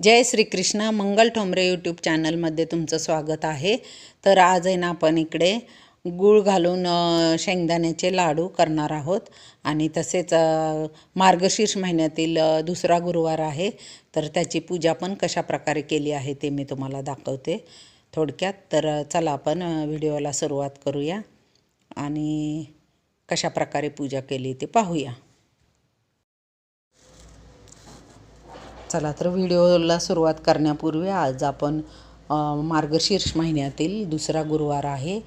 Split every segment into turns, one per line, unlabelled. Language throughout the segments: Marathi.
जय श्रीकृष्ण मंगल ठोंबरे यूट्यूब चॅनलमध्ये तुमचं स्वागत आहे. तर आज आहे ना आपण इकडे गूळ घालून शेंगदाण्याचे लाडू करणार आहोत. आणि तसेच मार्गशीर्ष महिन्यातील दुसरा गुरुवार आहे. तर त्याची पूजा पण कशा प्रकारे केली आहे ते मी तुम्हाला दाखवते. थोडक्यात तर चला आपण व्हिडिओला सुरुवात करूया. आणि कशा प्रकारे पूजा केली ते पाहूया. चला तर व्हिडिओला सुरुवात करण्यापूर्वी आज आपण मार्गशीर्ष महिन्यातील दुसरा गुरुवार आहे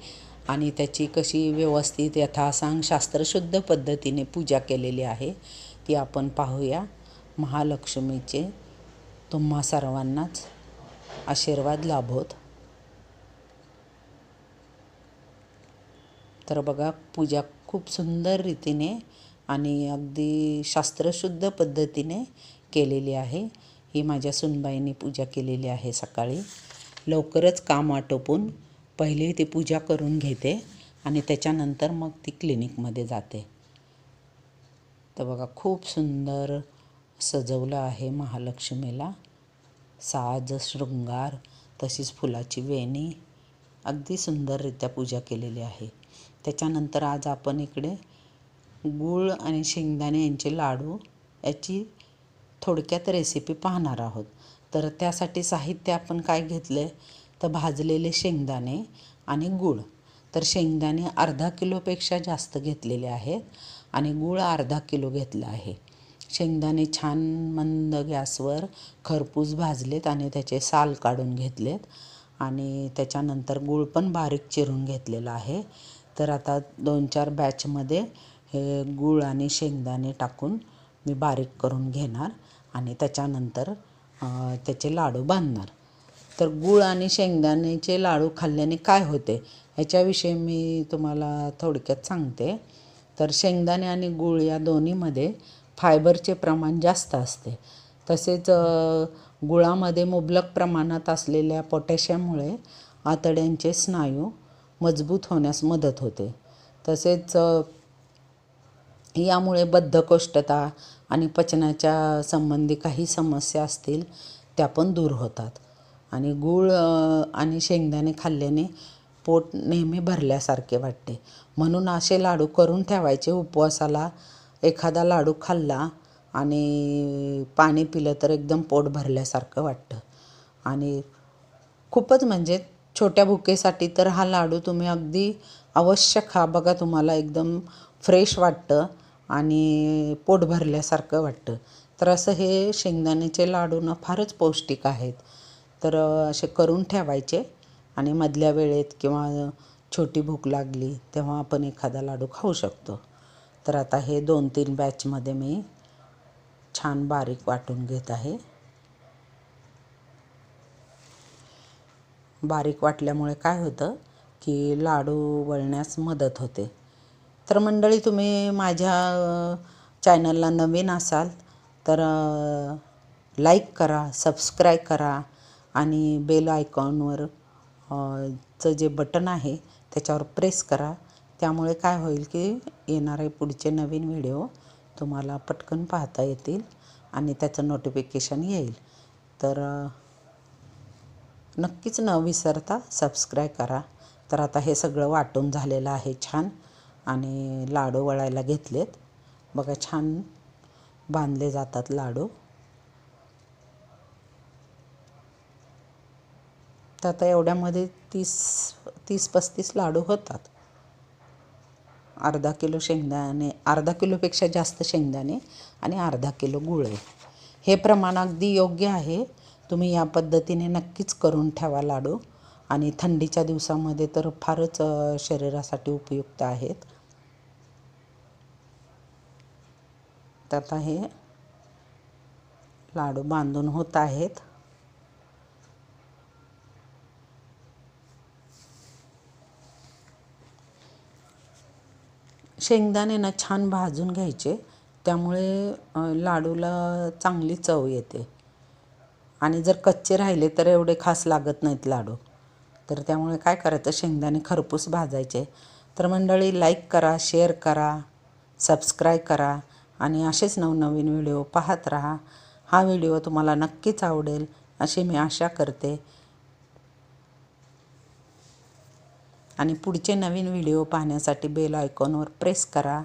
आणि त्याची कशी व्यवस्थित यथासांग शास्त्रशुद्ध पद्धतीने पूजा केलेली आहे ती आपण पाहूया. महालक्ष्मीचे तुम्हा सर्वांनाच आशीर्वाद लाभोत. तर बघा पूजा खूप सुंदर रीतीने आणि अगदी शास्त्रशुद्ध पद्धतीने केलेली आहे. ही माझ्या सुनबाईंनी पूजा केलेली आहे सकाळी. लवकरच काम आटोपून पहिले ती पूजा करून घेते आणि त्याच्यानंतर मग ती क्लिनिकमध्ये जाते. तर बघा खूप सुंदर सजवलं आहे महालक्ष्मीला. साज शृंगार तशीच फुलाची वेणी. अगदी सुंदररित्या पूजा केलेली आहे. त्याच्यानंतर आज आपण इकडे गूळ आणि शेंगदाणे यांचे लाडू याची थोडक्यात रेसिपी पाहणार आहोत. तर त्यासाठी साहित्य आपण काय घेतलं आहे तर भाजलेले शेंगदाणे आणि गूळ. तर शेंगदाणे अर्धा किलोपेक्षा जास्त घेतलेले आहेत आणि गूळ अर्धा किलो घेतला आहे. शेंगदाणे छान मंद गॅसवर खरपूस भाजलेत आणि त्याचे साल काढून घेतलेत आणि त्याच्यानंतर गूळ पण बारीक चिरून घेतलेला आहे. तर आता दोन चार बॅचमध्ये हे गूळ आणि शेंगदाणे टाकून मी बारीक करून घेणार आणि त्याच्यानंतर त्याचे लाडू बांधणार. तर गूळ आणि शेंगदाण्याचे लाडू खाल्ल्याने काय होते ह्याच्याविषयी मी तुम्हाला थोडक्यात सांगते. तर शेंगदाणे आणि गूळ या दोन्हीमध्ये फायबरचे प्रमाण जास्त असते. तसेच गुळामध्ये मुबलक प्रमाणात असलेल्या पोटॅशियममुळे आतड्यांचे स्नायू मजबूत होण्यास मदत होते. तसेच यामुळे बद्धकोष्ठता आणि पचनाच्या संबंधी काही समस्या असतील त्या पण दूर होतात. आणि गूळ आणि शेंगदाणे खाल्ल्याने पोट नेहमी भरल्यासारखे वाटते. म्हणून असे लाडू करून ठेवायचे. उपवासाला एखादा लाडू खाल्ला आणि पाणी पिलं तर एकदम पोट भरल्यासारखं वाटतं. आणि खूपच म्हणजे छोट्या भुकेसाठी तर हा लाडू तुम्ही अगदी अवश्य खा. बघा तुम्हाला एकदम फ्रेश वाटतं. आणि पोट भरल्यासारखं वाटतं. तर असं हे शेंगदाण्याचे लाडू ना फारच पौष्टिक आहेत. तर असे करून ठेवायचे आणि मधल्या वेळेत किंवा छोटी भूक लागली तेव्हा आपण एखादा लाडू खाऊ शकतो. तर आता हे दोन तीन बॅचमध्ये मी छान बारीक वाटून घेत आहे. बारीक वाटल्यामुळे काय होतं की लाडू वळण्यास मदत होते. तर मंडळी तुम्ही माझ्या चॅनलला नवीन असाल तर लाईक करा सबस्क्राईब करा आणि बेल आयकॉनवर चं जे बटन आहे त्याच्यावर प्रेस करा. त्यामुळे काय होईल की येणारे पुढचे नवीन व्हिडिओ तुम्हाला पटकन पाहता येतील आणि त्याचं नोटिफिकेशन येईल. तर नक्कीच न विसरता सबस्क्राईब करा. तर आता हे सगळं वाटून झालेलं आहे छान. आणि लाडू वळायला घेतलेत. बघा छान बांधले जातात लाडू. तर आता एवढ्यामध्ये तीस तीस पस्तीस लाडू होतात. अर्धा किलो शेंगदाणे अर्धा किलोपेक्षा जास्त शेंगदाणे आणि अर्धा किलो गुळ. आहे हे प्रमाण अगदी योग्य आहे. तुम्ही या पद्धतीने नक्कीच करून ठेवा लाडू. आणि थंडीच्या दिवसामध्ये तर फारच शरीरासाठी उपयुक्त आहेत. आता हे लाडू बांधून होत आहेत. शेंगदाणे ना छान भाजून घ्यायचे त्यामुळे लाडूला चांगली चव येते. आणि जर कच्चे राहिले तर एवढे खास लागत नाहीत लाडू. तर त्यामुळे काय करायचं? शेंगदाणे खरपूस भाजायचे. तर मंडळी लाईक करा शेअर करा सबस्क्राईब करा आणि असेच नवनवीन व्हिडिओ पाहत राहा. हा व्हिडिओ तुम्हाला नक्कीच आवडेल अशी मी आशा करते. आणि पुढचे नवीन व्हिडिओ पाहण्यासाठी बेल आयकॉनवर प्रेस करा.